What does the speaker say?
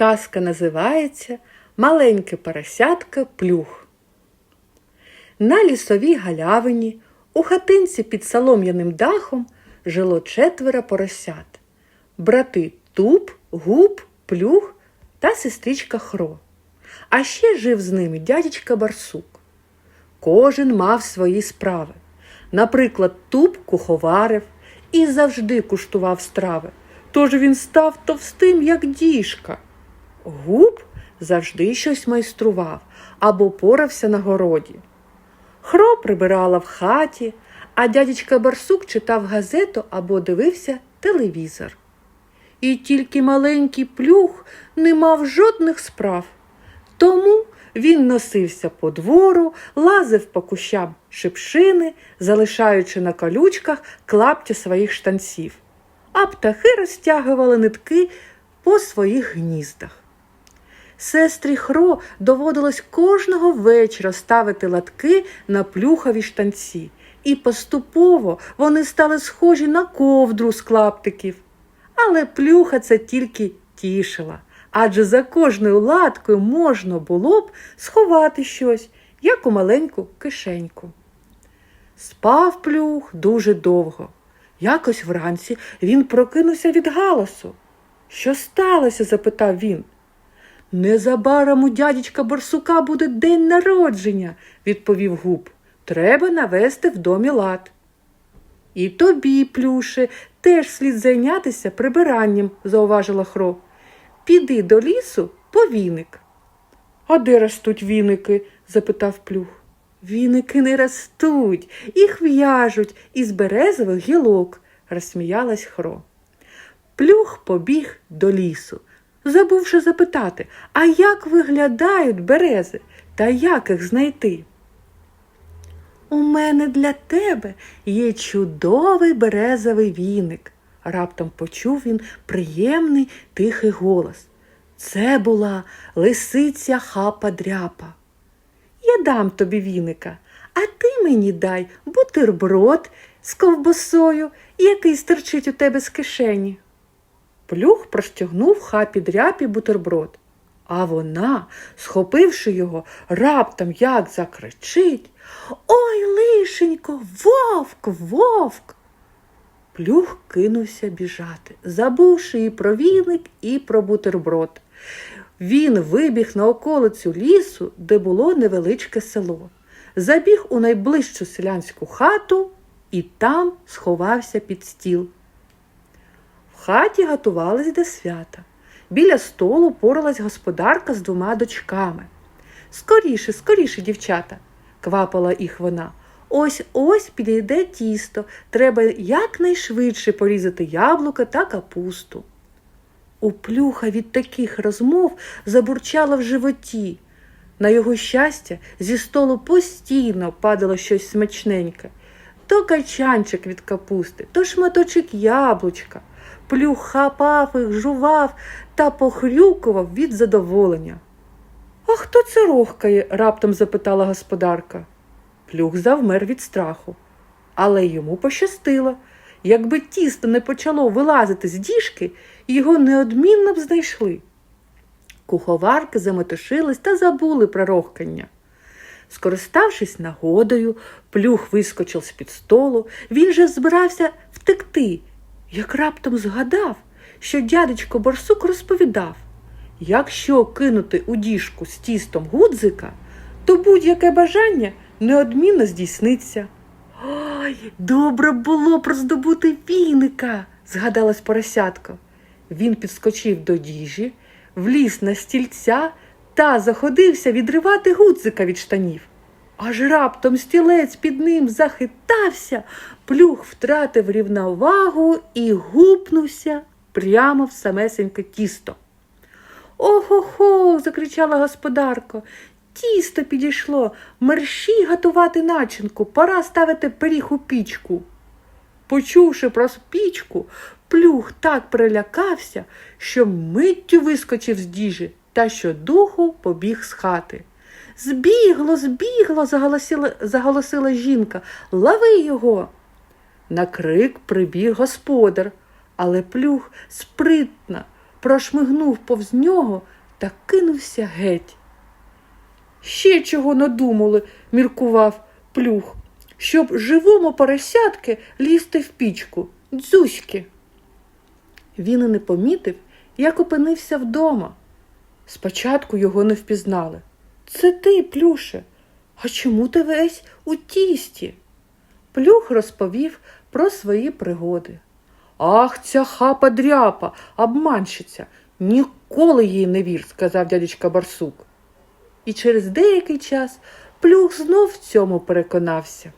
Казка називається Маленьке поросятка плюх. На лісовій галявині у хатинці під солом'яним дахом жило четверо поросят. Брати Туп, Губ, Плюх та сестричка Хро. А ще жив з ними дядечка Барсук. Кожен мав свої справи. Наприклад, Туп куховарив і завжди куштував страви. Тож він став товстим, як діжка. Губ завжди щось майстрував або порався на городі. Хро прибирала в хаті, а дядечка Барсук читав газету або дивився телевізор. І тільки маленький плюх не мав жодних справ. Тому він носився по двору, лазив по кущам шипшини, залишаючи на колючках клаптя своїх штанців, а птахи розтягували нитки по своїх гніздах. Сестрі Хро доводилось кожного вечора ставити латки на плюхові штанці, і поступово вони стали схожі на ковдру з клаптиків. Але плюха це тільки тішила, адже за кожною латкою можна було б сховати щось, як у маленьку кишеньку. Спав плюх дуже довго. Якось вранці він прокинувся від галасу. Що сталося? запитав він. Незабаром у дядечка Барсука буде день народження, відповів губ. Треба навести в домі лад. І тобі, плюше, теж слід зайнятися прибиранням, зауважила Хро. Піди до лісу по віник. А де ростуть віники? запитав плюх. Віники не ростуть, їх в'яжуть із березових гілок, розсміялась Хро. Плюх побіг до лісу, забувши запитати, а як виглядають берези та як їх знайти? У мене для тебе є чудовий березовий віник, раптом почув він приємний тихий голос. Це була лисиця хапа дряпа. Я дам тобі віника, а ти мені дай бутерброд з ковбасою, який стерчить у тебе з кишені. Плюх простягнув хапі дряпі бутерброд, а вона, схопивши його, раптом як закричить Ой, лишенько, вовк, вовк. Плюх кинувся біжати, забувши і про віник, і про бутерброд. Він вибіг на околицю лісу, де було невеличке село, забіг у найближчу селянську хату і там сховався під стіл. В хаті готувались до свята. Біля столу поралась господарка з двома дочками. Скоріше, скоріше, дівчата, квапала їх вона. Ось ось підійде тісто. Треба якнайшвидше порізати яблука та капусту. У плюха від таких розмов забурчало в животі. На його щастя, зі столу постійно падало щось смачненьке. То качанчик від капусти, то шматочок яблучка. Плюх хапав їх, жував та похрюкував від задоволення. А хто це рохкає? раптом запитала господарка. Плюх завмер від страху, але йому пощастило. Якби тісто не почало вилазити з діжки, його неодмінно б знайшли. Куховарки заметушились та забули про рохкання. Скориставшись нагодою, плюх вискочив з-під столу, він же збирався втекти, як раптом згадав, що дядечко Барсук розповідав якщо кинути у діжку з тістом гудзика, то будь-яке бажання неодмінно здійсниться. Ой, добре було б роздобути віника, згадалась поросятко. Він підскочив до діжі, вліз на стільця та заходився відривати гудзика від штанів. Аж раптом стілець під ним захитався, плюх втратив рівновагу і гупнувся прямо в самесеньке тісто. Охо-хо, закричала господарка. Тісто підійшло, мерщій готувати начинку, пора ставити пиріг у пічку. Почувши про пічку, плюх так перелякався, що миттю вискочив з діжі та щодуху побіг з хати. Збігло, збігло, заголосила, жінка. Лови його. На крик прибіг господар, але плюх спритно прошмигнув повз нього та кинувся геть. Ще чого надумали, міркував плюх, щоб живому поросятки лізти в пічку, дзюськи. Він і не помітив, як опинився вдома. Спочатку його не впізнали. Це ти, Плюше, а чому ти весь у тісті? Плюх розповів про свої пригоди. Ах, ця хапа дряпа, обманщиця, ніколи їй не вір, сказав дядечка Барсук. І через деякий час плюх знов в цьому переконався.